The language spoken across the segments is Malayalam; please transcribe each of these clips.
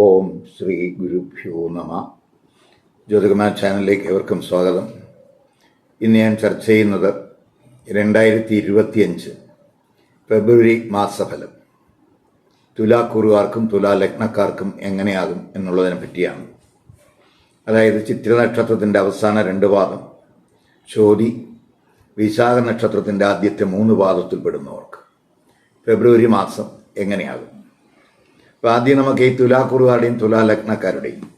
ഓം ശ്രീ ഗുരുഭ്യോ നമ. ജ്യോതികുമാർ ചാനലിലേക്ക് ഏവർക്കും സ്വാഗതം. ഇന്ന് ഞാൻ ചർച്ച ചെയ്യുന്നത് രണ്ടായിരത്തി ഇരുപത്തിയഞ്ച് ഫെബ്രുവരി മാസഫലം. തുലാക്കുറുകാർക്കും തുലാ ലഗ്നക്കാർക്കും എങ്ങനെയാകും എന്നുള്ളതിനെ പറ്റിയാണ്. അതായത് ചിത്ര നക്ഷത്രത്തിന്റെ അവസാന രണ്ട് പാദം ചോതി വിശാഖ നക്ഷത്രത്തിന്റെ ആദ്യത്തെ മൂന്ന് പാദത്തിൽപ്പെടുന്നവർക്ക് ഫെബ്രുവരി മാസം എങ്ങനെയാകും? അപ്പോൾ ആദ്യം നമുക്ക് ഈ തുലാക്കുറുകാരുടെയും തുലാ ലഗ്നക്കാരുടെയും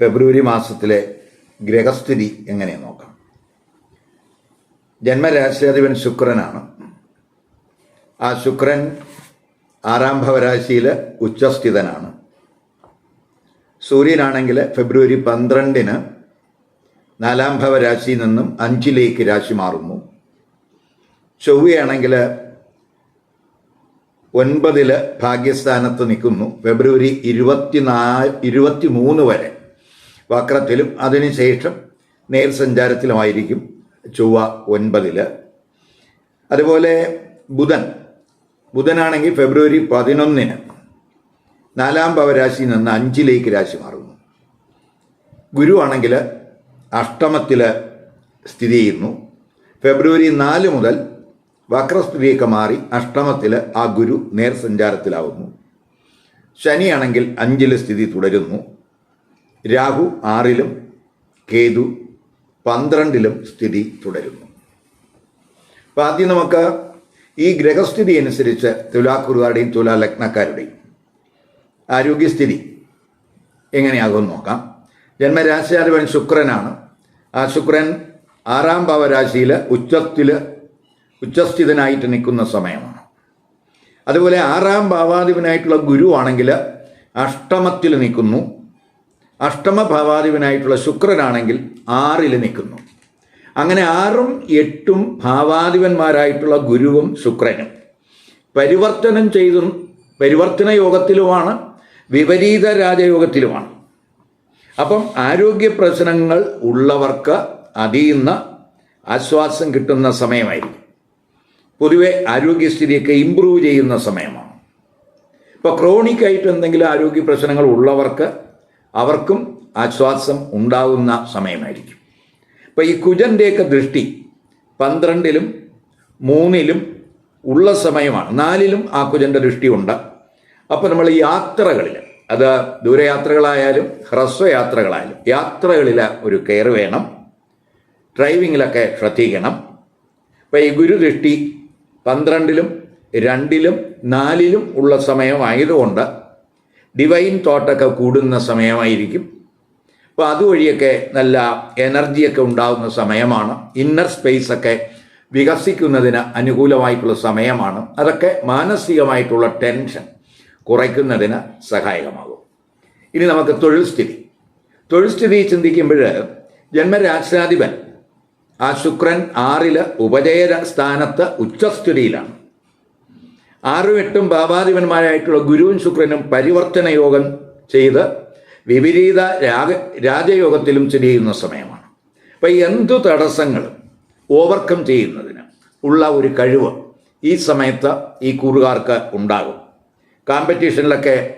ഫെബ്രുവരി മാസത്തിലെ ഗ്രഹസ്ഥിതി എങ്ങനെ നോക്കാം? ജന്മരാശിയാധിപൻ ശുക്രനാണ്. ആ ശുക്രൻ ആറാം ഭവരാശിയിൽ ഉച്ചസ്ഥിതനാണ്. സൂര്യനാണെങ്കിൽ ഫെബ്രുവരി പന്ത്രണ്ടിന് നാലാം ഭവരാശിയിൽ നിന്നും അഞ്ചിലേക്ക് രാശി മാറുന്നു. ചൊവ്വയാണെങ്കിൽ ഒൻപതിൽ ഭാഗ്യസ്ഥാനത്ത് നിൽക്കുന്നു. ഫെബ്രുവരി ഇരുപത്തിനാല് ഇരുപത്തി മൂന്ന് വരെ. വക്രത്തിലും അതിനുശേഷം നേർസഞ്ചാരത്തിലുമായിരിക്കും ചൊവ്വ ഒൻപതിൽ. അതുപോലെ ബുധൻ. ബുധനാണെങ്കിൽ ഫെബ്രുവരി പതിനൊന്നിന് നാലാം ഭവരാശിയിൽ നിന്ന് അഞ്ചിലേക്ക് രാശി മാറുന്നു. ഗുരു ആണെങ്കിൽ അഷ്ടമത്തിൽ സ്ഥിതി ചെയ്യുന്നു. ഫെബ്രുവരി നാല് മുതൽ വക്രസ്ഥിതിയൊക്കെ മാറി അഷ്ടമത്തിൽ ആ ഗുരു നേർ നേർസഞ്ചാരത്തിലാവുന്നു. ശനിയാണെങ്കിൽ അഞ്ചിൽ സ്ഥിതി തുടരുന്നു. രാഹു ആറിലും കേതു പന്ത്രണ്ടിലും സ്ഥിതി തുടരുന്നു. അപ്പം ആദ്യം നമുക്ക് ഈ ഗ്രഹസ്ഥിതി അനുസരിച്ച് തുലാക്കുറുകാരുടെയും തുലാ ലഗ്നക്കാരുടെയും ആരോഗ്യസ്ഥിതി എങ്ങനെയാകുമെന്ന് നോക്കാം. ജന്മരാശിയാധിപൻ ശുക്രനാണ്. ആ ശുക്രൻ ആറാം ഭാവരാശിയിൽ ഉച്ചത്തിൽ ഉച്ചസ്ഥിതനായിട്ട് നിൽക്കുന്ന സമയമാണ്. അതുപോലെ ആറാം ഭാവാധിപനായിട്ടുള്ള ഗുരുവാണെങ്കിൽ അഷ്ടമത്തിൽ നിൽക്കുന്നു. അഷ്ടമ ഭാവാധിപനായിട്ടുള്ള ശുക്രനാണെങ്കിൽ ആറിൽ നിൽക്കുന്നു. അങ്ങനെ ആറും എട്ടും ഭാവാധിപന്മാരായിട്ടുള്ള ഗുരുവും ശുക്രനും പരിവർത്തനം ചെയ്തും പരിവർത്തന യോഗത്തിലുമാണ് വിപരീത രാജയോഗത്തിലുമാണ്. അപ്പം ആരോഗ്യ പ്രശ്നങ്ങൾ ഉള്ളവർക്ക് അതിൽ ആശ്വാസം കിട്ടുന്ന സമയമായിരിക്കും. പൊതുവെ ആരോഗ്യസ്ഥിതിയൊക്കെ ഇമ്പ്രൂവ് ചെയ്യുന്ന സമയമാണ്. ഇപ്പോൾ ക്രോണിക്കായിട്ട് എന്തെങ്കിലും ആരോഗ്യ പ്രശ്നങ്ങൾ ഉള്ളവർക്ക് അവർക്കും ആശ്വാസം ഉണ്ടാകുന്ന സമയമായിരിക്കും. ഇപ്പോൾ ഈ കുജന്റെയൊക്കെ ദൃഷ്ടി പന്ത്രണ്ടിലും മൂന്നിലും ഉള്ള സമയമാണ്. നാലിലും ആ കുജന്റെ ദൃഷ്ടിയുണ്ട് അപ്പോൾ നമ്മൾ യാത്രകളിൽ അത് ദൂരയാത്രകളായാലും ഹ്രസ്വയാത്രകളായാലും യാത്രകളിൽ ഒരു കെയർ വേണം. ഡ്രൈവിങ്ങിലൊക്കെ ശ്രദ്ധിക്കണം. അപ്പോൾ ഈ ഗുരുദൃഷ്ടി പന്ത്രണ്ടിലും രണ്ടിലും നാലിലും ഉള്ള സമയമായതുകൊണ്ട് ഡിവൈൻ തോട്ടൊക്കെ കൂടുന്ന സമയമായിരിക്കും. അപ്പോൾ അതുവഴിയൊക്കെ നല്ല എനർജിയൊക്കെ ഉണ്ടാകുന്ന സമയമാണ്. ഇന്നർ സ്പേസ് ഒക്കെ വികസിക്കുന്നതിന് അനുകൂലമായിട്ടുള്ള സമയമാണ്. അതൊക്കെ മാനസികമായിട്ടുള്ള ടെൻഷൻ കുറയ്ക്കുന്നതിന് സഹായകമാകും. ഇനി നമുക്ക് തൊഴിൽ സ്ഥിതി തൊഴിൽ സ്ഥിതി ചിന്തിക്കുമ്പോൾ ജന്മരാശാധിപൻ ആ ശുക്രൻ ആറിൽ ഉപജയ സ്ഥാനത്ത് ഉച്ചസ്ഥിതിയിലാണ്. ആറും എട്ടും ഭാവാധിപന്മാരായിട്ടുള്ള ഗുരുവും ശുക്രനും പരിവർത്തന യോഗം ചെയ്ത് വിപരീത രാഗ രാജയോഗത്തിലും സ്ഥിതി ചെയ്യുന്ന സമയമാണ്. അപ്പം എന്തു തടസ്സങ്ങളും ഓവർകം ചെയ്യുന്നതിന് ഉള്ള ഒരു കഴിവ് ഈ സമയത്ത് ഈ കൂറുകാർക്ക് ഉണ്ടാകും. കോമ്പറ്റീഷനിലൊക്കെ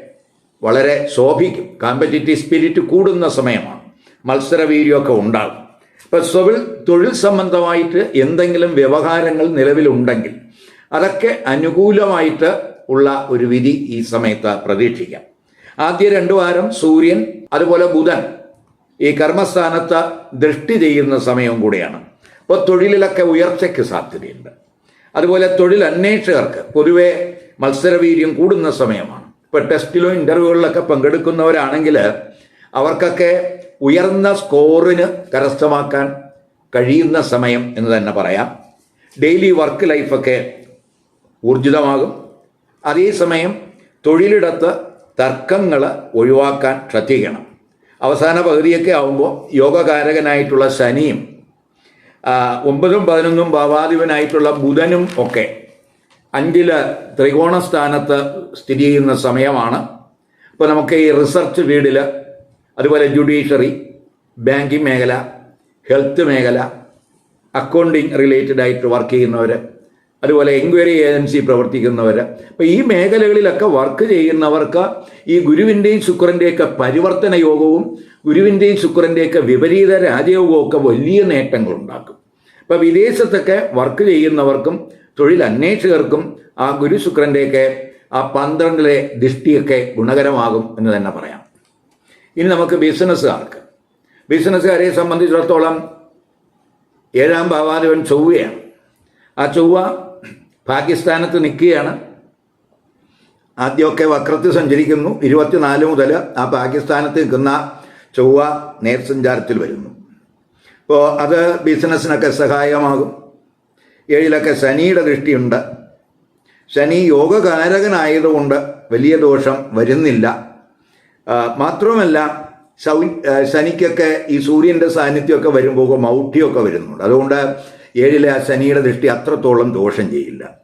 വളരെ ശോഭിക്കും. കോമ്പറ്റീറ്റീവ് സ്പിരിറ്റ് കൂടുന്ന സമയമാണ്. മത്സരവീര്യമൊക്കെ ഉണ്ടാകും. ഇപ്പം തൊഴിൽ തൊഴിൽ സംബന്ധമായിട്ട് എന്തെങ്കിലും വ്യവഹാരങ്ങൾ നിലവിലുണ്ടെങ്കിൽ അതൊക്കെ അനുകൂലമായിട്ട് ഉള്ള ഒരു വിധി ഈ സമയത്ത് പ്രതീക്ഷിക്കാം. ആദ്യ രണ്ടു വാരം സൂര്യൻ അതുപോലെ ബുധൻ ഈ കർമ്മസ്ഥാനത്ത് ദൃഷ്ടി ചെയ്യുന്ന സമയവും കൂടിയാണ്. അപ്പോൾ തൊഴിലിലൊക്കെ ഉയർച്ചയ്ക്ക് സാധ്യതയുണ്ട്. അതുപോലെ തൊഴിൽ അന്വേഷകർക്ക് പൊതുവെ മത്സരവീര്യം കൂടുന്ന സമയമാണ്. ഇപ്പോൾ ടെസ്റ്റിലോ ഇന്റർവ്യൂകളിലൊക്കെ പങ്കെടുക്കുന്നവരാണെങ്കിൽ അവർക്കൊക്കെ ഉയർന്ന സ്കോറിന് കരസ്ഥമാക്കാൻ കഴിയുന്ന സമയം എന്ന് തന്നെ പറയാം. ഡെയിലി വർക്ക് ലൈഫൊക്കെ ഊർജിതമാകും. അതേസമയം തൊഴിലിടത്ത് തർക്കങ്ങൾ ഒഴിവാക്കാൻ ശ്രദ്ധിക്കണം. അവസാന പകുതിയൊക്കെ ആവുമ്പോൾ യോഗകാരകനായിട്ടുള്ള ശനിയും ഒമ്പതും പതിനൊന്നും ഭാവാധിപനായിട്ടുള്ള ബുധനും ഒക്കെ അഞ്ചിൽ ത്രികോണ സ്ഥാനത്ത് സ്ഥിതി ചെയ്യുന്ന സമയമാണ്. ഇപ്പോൾ നമുക്ക് ഈ റിസർച്ച് ഫീൽഡിൽ അതുപോലെ ജുഡീഷ്യറി ബാങ്കിങ് മേഖല ഹെൽത്ത് മേഖല അക്കൗണ്ടിങ് റിലേറ്റഡ് ആയിട്ട് വർക്ക് ചെയ്യുന്നവർ അതുപോലെ എൻക്വയറി ഏജൻസി പ്രവർത്തിക്കുന്നവർ അപ്പോൾ ഈ മേഖലകളിലൊക്കെ വർക്ക് ചെയ്യുന്നവർക്ക് ഈ ഗുരുവിന്റെയും ശുക്രന്റെയൊക്കെ പരിവർത്തന യോഗവും ഗുരുവിന്റെയും ശുക്രന്റെയൊക്കെ വിപരീത രാജയോഗവും ഒക്കെ വലിയ നേട്ടങ്ങളുണ്ടാക്കും. അപ്പോൾ വിദേശത്തൊക്കെ വർക്ക് ചെയ്യുന്നവർക്കും തൊഴിൽ അന്വേഷകർക്കും ആ ഗുരു ശുക്രന്റെയൊക്കെ ആ പന്ത്രണ്ടിലെ ദൃഷ്ടിയൊക്കെ ഗുണകരമാകും എന്ന് തന്നെ പറയാം. ഇനി നമുക്ക് ബിസിനസ്സുകാർക്ക് ബിസിനസ്സുകാരെ സംബന്ധിച്ചിടത്തോളം ഏഴാം ഭാവാധിപൻ ചൊവ്വയാണ്. ആ ചൊവ്വ പാകിസ്ഥാനത്ത് നിൽക്കുകയാണ്. ആദ്യമൊക്കെ വക്രത്തിൽ സഞ്ചരിക്കുന്നു. ഇരുപത്തിനാല് മുതൽ ആ പാകിസ്ഥാനത്ത് നിൽക്കുന്ന ചൊവ്വ നേർസഞ്ചാരത്തിൽ വരുന്നു. അപ്പോൾ അത് ബിസിനസ്സിനൊക്കെ സഹായമാകും ഏഴിലൊക്കെ ശനിയുടെ ദൃഷ്ടിയുണ്ട്. ശനി യോഗകാരകനായതുകൊണ്ട് വലിയ ദോഷം വരുന്നില്ല. ശൗ ആ, ശനിക്കൊക്കെ ഈ സൂര്യന്റെ സാന്നിധ്യമൊക്കെ വരുമ്പോൾ മൗഢ്യമൊക്കെ വരുന്നുണ്ട്. അതുകൊണ്ട് ഏഴിലെ ആ ശനിയുടെ ദൃഷ്ടി അത്രത്തോളം ദോഷം ചെയ്യില്ല.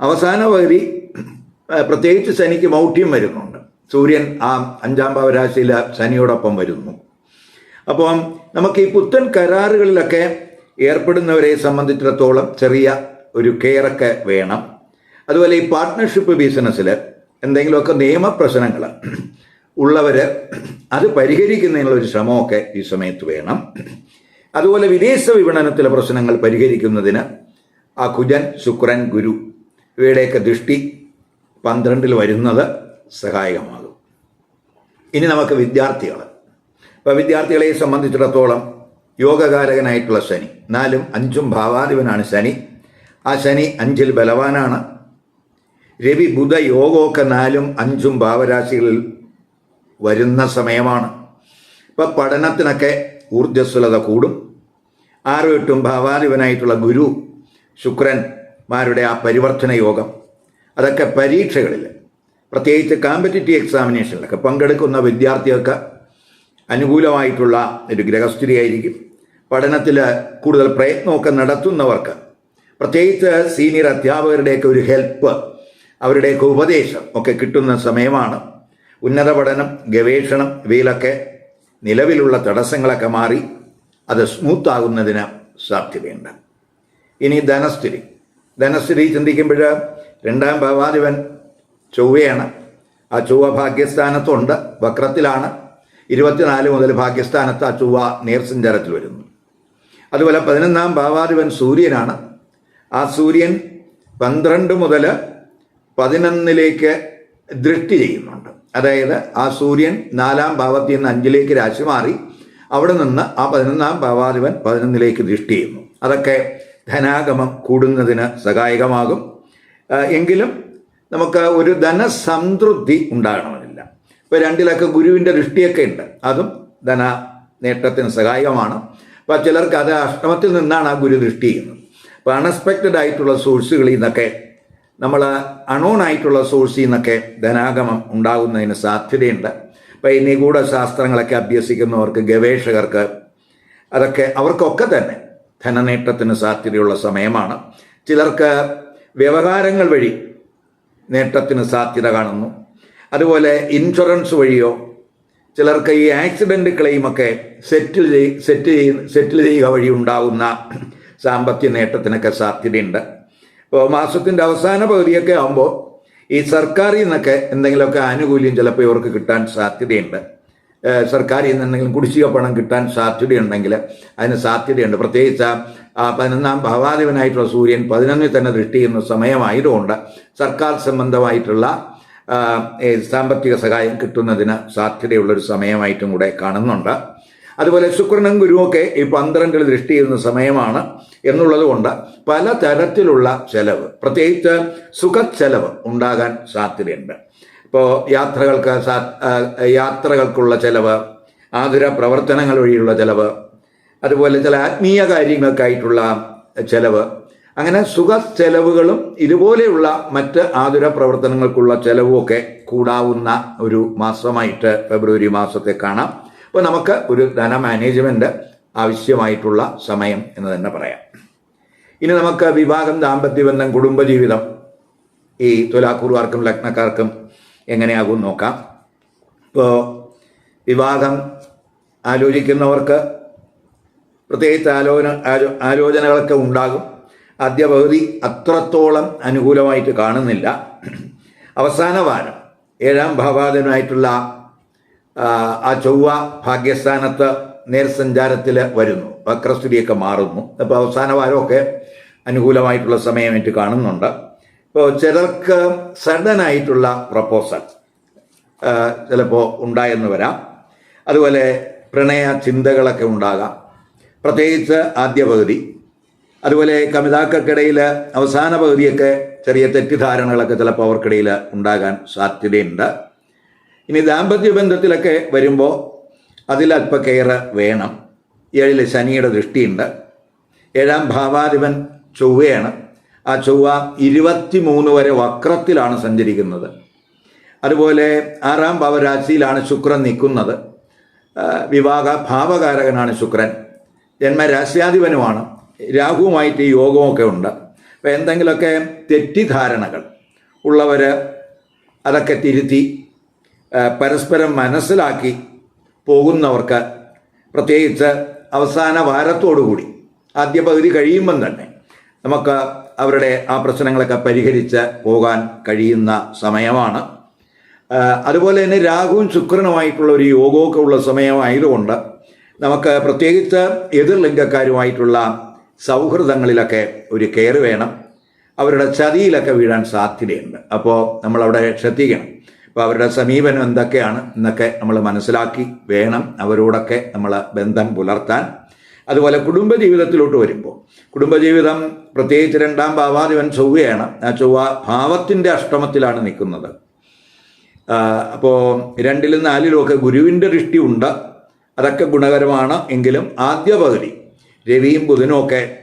അവസാന പകുതി പ്രത്യേകിച്ച് ശനിക്ക് മൗഢ്യം വരുന്നുണ്ട്. സൂര്യൻ ആ അഞ്ചാം ഭാവരാശിയിലെ ശനിയോടൊപ്പം വരുന്നു. അപ്പം നമുക്ക് ഈ പുത്തൻ കരാറുകളിലൊക്കെ ഏർപ്പെടുന്നവരെ സംബന്ധിച്ചിടത്തോളം ചെറിയ ഒരു കെയറൊക്കെ വേണം. അതുപോലെ ഈ പാർട്ട്ണർഷിപ്പ് ബിസിനസ്സിൽ എന്തെങ്കിലുമൊക്കെ നിയമപ്രശ്നങ്ങൾ ഉള്ളവർ അത് പരിഹരിക്കുന്നതിനുള്ള ഒരു ശ്രമമൊക്കെ ഈ സമയത്ത് വേണം. അതുപോലെ വിദേശ വിപണനത്തിലെ പ്രശ്നങ്ങൾ പരിഹരിക്കുന്നതിന് ആ കുജൻ ശുക്രൻ ഗുരു ഇവയുടെയൊക്കെ ദൃഷ്ടി പന്ത്രണ്ടിൽ വരുന്നത് സഹായകമാകും. ഇനി നമുക്ക് വിദ്യാർത്ഥികൾ ഇപ്പോൾ വിദ്യാർത്ഥികളെ സംബന്ധിച്ചിടത്തോളം യോഗകാരകനായിട്ടുള്ള ശനി. നാലും അഞ്ചും ഭാവാധിപനാണ് ശനി. ആ ശനി അഞ്ചിൽ ബലവാനാണ്. രവി ബുധ യോഗമൊക്കെ നാലും അഞ്ചും ഭാവരാശികളിൽ വരുന്ന സമയമാണ്. ഇപ്പം പഠനത്തിനൊക്കെ ഊർജസ്വലത കൂടും. ആറും ഭാവാധിപനായിട്ടുള്ള ഗുരു ശുക്രന്മാരുടെ ആ പരിവർത്തന യോഗം. അതൊക്കെ പരീക്ഷകളിൽ പ്രത്യേകിച്ച് കോമ്പറ്റേറ്റീവ് എക്സാമിനേഷനിലൊക്കെ പങ്കെടുക്കുന്ന വിദ്യാർത്ഥികൾക്ക് അനുകൂലമായിട്ടുള്ള ഒരു ഗ്രഹസ്ഥിതിയായിരിക്കും പഠനത്തിൽ കൂടുതൽ പ്രയത്നമൊക്കെ നടത്തുന്നവർക്ക് പ്രത്യേകിച്ച് സീനിയർ അധ്യാപകരുടെയൊക്കെ ഒരു ഹെൽപ്പ് അവരുടെയൊക്കെ ഉപദേശം ഒക്കെ കിട്ടുന്ന സമയമാണ്. ഉന്നത പഠനം ഗവേഷണം ഇവയിലൊക്കെ നിലവിലുള്ള തടസ്സങ്ങളൊക്കെ മാറി അത് സ്മൂത്താകുന്നതിന് സാധ്യതയുണ്ട്. ഇനി ധനസ്ഥിതി. ധനസ്ഥിതി ചിന്തിക്കുമ്പോൾ രണ്ടാം ഭാവാധിപൻ ചൊവ്വയാണ്. ആ ചൊവ്വ ഭാഗ്യസ്ഥാനത്തുണ്ട് വക്രത്തിലാണ്. ഇരുപത്തിനാല് മുതൽ ഭാഗ്യസ്ഥാനത്ത് ആ ചൊവ്വ നേർസഞ്ചാരത്തിൽ വരുന്നു. അതുപോലെ പതിനൊന്നാം ഭാവാധിപൻ സൂര്യനാണ്. ആ സൂര്യൻ പന്ത്രണ്ട് മുതൽ പതിനൊന്നിലേക്ക് ദൃഷ്ടി ചെയ്യുന്നുണ്ട്. അതായത് ആ സൂര്യൻ നാലാം ഭാവത്തിൽ നിന്ന് അഞ്ചിലേക്ക് രാശി മാറി അവിടെ നിന്ന് ആ പതിനൊന്നാം ഭാവാധിപൻ പതിനൊന്നിലേക്ക് ദൃഷ്ടി ചെയ്യുന്നു. അതൊക്കെ ധനാഗമം കൂടുന്നതിന് സഹായകമാകും. എങ്കിലും നമുക്ക് ഒരു ധനസംതൃപ്തി ഉണ്ടാകണമെന്നില്ല. ഇപ്പോൾ രണ്ടിലൊക്കെ ഗുരുവിന്റെ ദൃഷ്ടിയൊക്കെ ഉണ്ട്. അതും ധന നേട്ടത്തിന് സഹായകമാണ്. അപ്പോൾ ചിലർക്ക് അത് അഷ്ടമത്തിൽ നിന്നാണ് ആ ഗുരു ദൃഷ്ടി ചെയ്യുന്നത്. അപ്പോൾ അൺഎക്സ്പെക്റ്റഡ് ആയിട്ടുള്ള സോഴ്സുകളിൽ നിന്നൊക്കെ നമ്മൾ അണോൺ ആയിട്ടുള്ള സോഴ്സിൽ നിന്നൊക്കെ ധനാഗമം ഉണ്ടാകുന്നതിന് സാധ്യതയുണ്ട്. അപ്പോൾ ഈ നിഗൂഢ ശാസ്ത്രങ്ങളൊക്കെ അഭ്യസിക്കുന്നവർക്ക് ഗവേഷകർക്ക് അതൊക്കെ അവർക്കൊക്കെ തന്നെ ധനനേട്ടത്തിന് സാധ്യതയുള്ള സമയമാണ്. ചിലർക്ക് വ്യവഹാരങ്ങൾ വഴി നേട്ടത്തിന് സാധ്യത കാണുന്നു. അതുപോലെ ഇൻഷുറൻസ് വഴിയോ ചിലർക്ക് ഈ ആക്സിഡന്റ് ക്ലെയിമൊക്കെ സെറ്റിൽ സെറ്റ് സെറ്റിൽ ചെയ്യുക വഴി ഉണ്ടാകുന്ന സാമ്പത്തിക നേട്ടത്തിനൊക്കെ സാധ്യതയുണ്ട്. മാസത്തിന്റെ അവസാന പകുതിയൊക്കെ ആകുമ്പോൾ ഈ സർക്കാരിൽ നിന്നൊക്കെ എന്തെങ്കിലുമൊക്കെ ആനുകൂല്യം ചിലപ്പോൾ ഇവർക്ക് കിട്ടാൻ സാധ്യതയുണ്ട്. സർക്കാരിൽ നിന്ന് എന്തെങ്കിലും കുടിശ്ശിക പണം കിട്ടാൻ സാധ്യതയുണ്ടെങ്കിൽ അതിന് സാധ്യതയുണ്ട്. പ്രത്യേകിച്ച് ആ പതിനൊന്നാം ഭാവാധിപനായിട്ടുള്ള സൂര്യൻ പതിനൊന്നിൽ തന്നെ ദൃഷ്ടി ചെയ്യുന്ന സമയമായതുകൊണ്ട് സർക്കാർ സംബന്ധമായിട്ടുള്ള സാമ്പത്തിക സഹായം കിട്ടുന്നതിന് സാധ്യതയുള്ളൊരു സമയമായിട്ടും കൂടെ കാണുന്നുണ്ട്. അതുപോലെ ശുക്രനും ഗുരുവൊക്കെ ഈ പന്ത്രണ്ടിൽ ദൃഷ്ടി ചെയ്യുന്ന സമയമാണ് എന്നുള്ളത് കൊണ്ട് പല തരത്തിലുള്ള ചെലവ് പ്രത്യേകിച്ച് സുഖച്ചെലവ് ഉണ്ടാകാൻ സാധ്യതയുണ്ട്. ഇപ്പോൾ യാത്രകൾക്ക് യാത്രകൾക്കുള്ള ചെലവ് ആതുര പ്രവർത്തനങ്ങൾ വഴിയുള്ള ചെലവ് അതുപോലെ ചില ആത്മീയ കാര്യങ്ങൾക്കായിട്ടുള്ള ചെലവ് അങ്ങനെ സുഖ ചെലവുകളും ഇതുപോലെയുള്ള മറ്റ് ആതുര പ്രവർത്തനങ്ങൾക്കുള്ള ചെലവുമൊക്കെ കൂടാവുന്ന ഒരു മാസമായിട്ട് ഫെബ്രുവരി മാസത്തെ കാണാം. അപ്പോൾ നമുക്ക് ഒരു ധന മാനേജ്മെന്റ് ആവശ്യമായിട്ടുള്ള സമയം എന്ന് തന്നെ പറയാം. ഇനി നമുക്ക് വിവാഹം ദാമ്പത്യബന്ധം കുടുംബജീവിതം ഈ തുലാക്കൂറുകാർക്കും ലഗ്നക്കാർക്കും എങ്ങനെയാകും നോക്കാം. ഇപ്പോൾ വിവാഹം ആലോചിക്കുന്നവർക്ക് പ്രത്യേകിച്ച് ആലോചന ആലോ- ആലോചനകളൊക്കെ ഉണ്ടാകും. ആദ്യ പകുതി അത്രത്തോളം അനുകൂലമായിട്ട് കാണുന്നില്ല. അവസാന വാരം ഏഴാം ഭാവാധനായിട്ടുള്ള ആ, ചൊവ്വ ഭാഗ്യസ്ഥാനത്ത് നേർസഞ്ചാരത്തിൽ വരുന്നു. വക്രസ്ഥിതിയൊക്കെ മാറുന്നു. അപ്പോൾ അവസാന വാരമൊക്കെ അനുകൂലമായിട്ടുള്ള സമയമായിട്ട് കാണുന്നുണ്ട്. ഇപ്പോൾ ചിലർക്ക് സഡൻ ആയിട്ടുള്ള പ്രപ്പോസൽ ചിലപ്പോൾ ഉണ്ടായെന്ന് വരാം. അതുപോലെ പ്രണയ ചിന്തകളൊക്കെ ഉണ്ടാകാം. പ്രത്യേകിച്ച് ആദ്യ പകുതി. അതുപോലെ കമിതാക്കൾക്കിടയിൽ അവസാന പകുതിയൊക്കെ ചെറിയ തെറ്റിദ്ധാരണകളൊക്കെ ചിലപ്പോൾ അവർക്കിടയിൽ ഉണ്ടാകാൻ സാധ്യതയുണ്ട്. ഇനി ദാമ്പത്യ ബന്ധത്തിലൊക്കെ വരുമ്പോൾ അതിൽ അല്പ കെയർ വേണം. ഏഴിൽ ശനിയുടെ ദൃഷ്ടിയുണ്ട്. ഏഴാം ഭാവാധിപൻ ചൊവ്വയാണ്. ആ ചൊവ്വ ഇരുപത്തിമൂന്ന് വരെ വക്രത്തിലാണ് സഞ്ചരിക്കുന്നത്. അതുപോലെ ആറാം ഭാവരാശിയിലാണ് ശുക്രൻ നിൽക്കുന്നത്. വിവാഹ ഭാവകാരകനാണ് ശുക്രൻ. ജന്മരാശ്യാധിപനുമാണ്. രാഹുവുമായിട്ട് ഈ യോഗമൊക്കെ ഉണ്ട്. അപ്പോൾ എന്തെങ്കിലുമൊക്കെ തെറ്റിദ്ധാരണകൾ ഉള്ളവർ അതൊക്കെ തിരുത്തി പരസ്പരം മനസ്സിലാക്കി പോകുന്നവർക്ക് പ്രത്യേകിച്ച് അവസാന വാരത്തോടുകൂടി ആദ്യ പകുതി കഴിയുമ്പം തന്നെ നമുക്ക് അവരുടെ ആ പ്രശ്നങ്ങളൊക്കെ പരിഹരിച്ച് പോകാൻ കഴിയുന്ന സമയമാണ്. അതുപോലെ തന്നെ രാഹുവും ശുക്രനുമായിട്ടുള്ള ഒരു യോഗമൊക്കെ ഉള്ള സമയമായതുകൊണ്ട് നമുക്ക് പ്രത്യേകിച്ച് എതിർലിംഗക്കാരുമായിട്ടുള്ള സൗഹൃദങ്ങളിലൊക്കെ ഒരു കെയർ വേണം. അവരുടെ ചതിയിലൊക്കെ വീഴാൻ സാധ്യതയുണ്ട്. അപ്പോൾ നമ്മളവിടെ ശ്രദ്ധിക്കണം. അപ്പോൾ അവരുടെ സമീപനം എന്തൊക്കെയാണ് എന്നൊക്കെ നമ്മൾ മനസ്സിലാക്കി വേണം അവരോടൊക്കെ നമ്മൾ ബന്ധം പുലർത്താൻ. അതുപോലെ കുടുംബജീവിതത്തിലോട്ട് വരുമ്പോൾ. കുടുംബജീവിതം പ്രത്യേകിച്ച് രണ്ടാം ഭാവാധിപൻ ചൊവ്വയാണ്. ആ ചൊവ്വ ഭാവത്തിന്റെ അഷ്ടമത്തിലാണ് നിൽക്കുന്നത്. അപ്പോൾ രണ്ടിലും നാലിലുമൊക്കെ ഗുരുവിന്റെ ദൃഷ്ടി ഉണ്ട്. അതൊക്കെ ഗുണകരമാണ്. എങ്കിലും ആദ്യ പകുതി രവിയും ബുധനും ഒക്കെ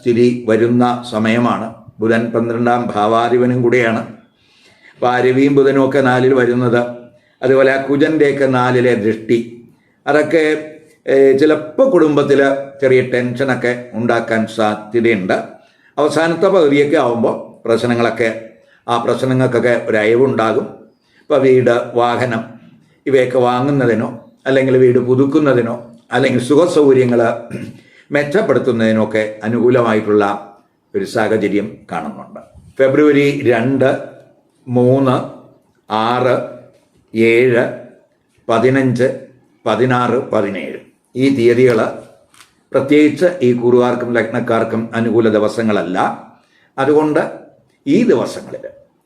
സ്ഥിതി വരുന്ന സമയമാണ്. ബുധൻ പന്ത്രണ്ടാം ഭാവാധിപനും കൂടിയാണ്. അപ്പോൾ ആ ബുധനും ഒക്കെ നാലിൽ വരുന്നത്. അതുപോലെ ആ കുജന്റെയൊക്കെ നാലിലെ ദൃഷ്ടി. അതൊക്കെ ചിലപ്പോൾ കുടുംബത്തിൽ ചെറിയ ടെൻഷനൊക്കെ ഉണ്ടാക്കാൻ സാധ്യതയുണ്ട്. അവസാനത്തെ പകുതിയൊക്കെ ആവുമ്പോൾ പ്രശ്നങ്ങളൊക്കെ ആ പ്രശ്നങ്ങൾക്കൊക്കെ ഒരു അയവുണ്ടാകും. ഇപ്പോൾ വീട് വാഹനം ഇവയൊക്കെ വാങ്ങുന്നതിനോ അല്ലെങ്കിൽ വീട് പുതുക്കുന്നതിനോ അല്ലെങ്കിൽ സുഖസൗകര്യങ്ങൾ സൗകര്യങ്ങൾ മെച്ചപ്പെടുത്തുന്നതിനൊക്കെ അനുകൂലമായിട്ടുള്ള ഒരു സാഹചര്യം കാണുന്നുണ്ട്. ഫെബ്രുവരി രണ്ട് മൂന്ന് ആറ് ഏഴ് പതിനഞ്ച് പതിനാറ് പതിനേഴ്. ഈ തീയതികൾ പ്രത്യേകിച്ച് ഈ കുറുവാർക്കും ലഗ്നക്കാർക്കും അനുകൂല ദിവസങ്ങളല്ല. അതുകൊണ്ട് ഈ ദിവസങ്ങളിൽ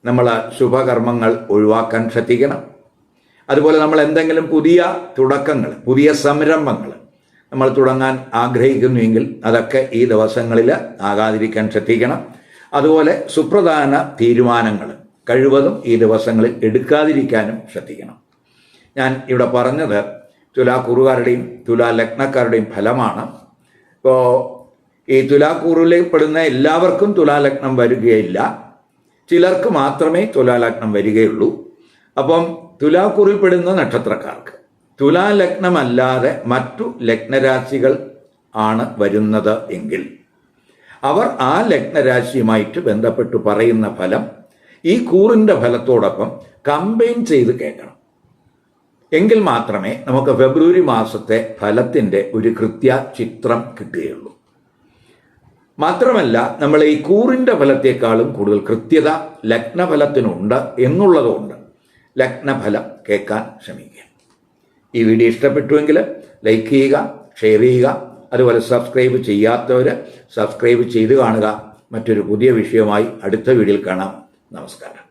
നമ്മൾ ശുഭകർമ്മങ്ങൾ ഒഴിവാക്കാൻ ശ്രദ്ധിക്കണം. അതുപോലെ നമ്മൾ എന്തെങ്കിലും പുതിയ തുടക്കങ്ങൾ പുതിയ സംരംഭങ്ങൾ നമ്മൾ തുടങ്ങാൻ ആഗ്രഹിക്കുന്നുവെങ്കിൽ അതൊക്കെ ഈ ദിവസങ്ങളിൽ ആകാതിരിക്കാൻ ശ്രദ്ധിക്കണം. അതുപോലെ സുപ്രധാന തീരുമാനങ്ങൾ കഴിവതും ഈ ദിവസങ്ങളിൽ എടുക്കാതിരിക്കാനും ശ്രദ്ധിക്കണം. ഞാൻ ഇവിടെ പറഞ്ഞത് തുലാക്കൂറുകാരുടെയും തുലാ ലഗ്നക്കാരുടെയും ഫലമാണ്. ഇപ്പോൾ ഈ തുലാക്കൂറിലേക്ക് പെടുന്ന എല്ലാവർക്കും തുലാലഗ്നം വരികയില്ല. ചിലർക്ക് മാത്രമേ തുലാലഗ്നം വരികയുള്ളൂ. അപ്പം തുലാക്കൂറിൽ പെടുന്ന നക്ഷത്രക്കാർക്ക് തുലാലഗ്നമല്ലാതെ മറ്റു ലഗ്നരാശികൾ ആണ് വരുന്നത് എങ്കിൽ അവർ ആ ലഗ്നരാശിയുമായിട്ട് ബന്ധപ്പെട്ട് പറയുന്ന ഫലം ഈ കൂറിന്റെ ഫലത്തോടൊപ്പം കമ്പൈൻ ചെയ്ത് കേൾക്കണം. എങ്കിൽ മാത്രമേ നമുക്ക് ഫെബ്രുവരി മാസത്തെ ഫലത്തിന്റെ ഒരു കൃത്യ ചിത്രം കിട്ടുകയുള്ളൂ. മാത്രമല്ല നമ്മൾ ഈ കൂറിന്റെ ഫലത്തെക്കാളും കൂടുതൽ കൃത്യത ലഗ്നഫലത്തിനുണ്ട് എന്നുള്ളതുകൊണ്ട് ലഗ്നഫലം കേൾക്കാൻ ശ്രമിക്കുക. ഈ വീഡിയോ ഇഷ്ടപ്പെട്ടുവെങ്കിൽ ലൈക്ക് ചെയ്യുക ഷെയർ ചെയ്യുക അതുപോലെ സബ്സ്ക്രൈബ് ചെയ്യാത്തവർ സബ്സ്ക്രൈബ് ചെയ്ത് കാണുക. മറ്റൊരു പുതിയ വിഷയമായി അടുത്ത വീഡിയോയിൽ കാണാം. നമസ്കാരം.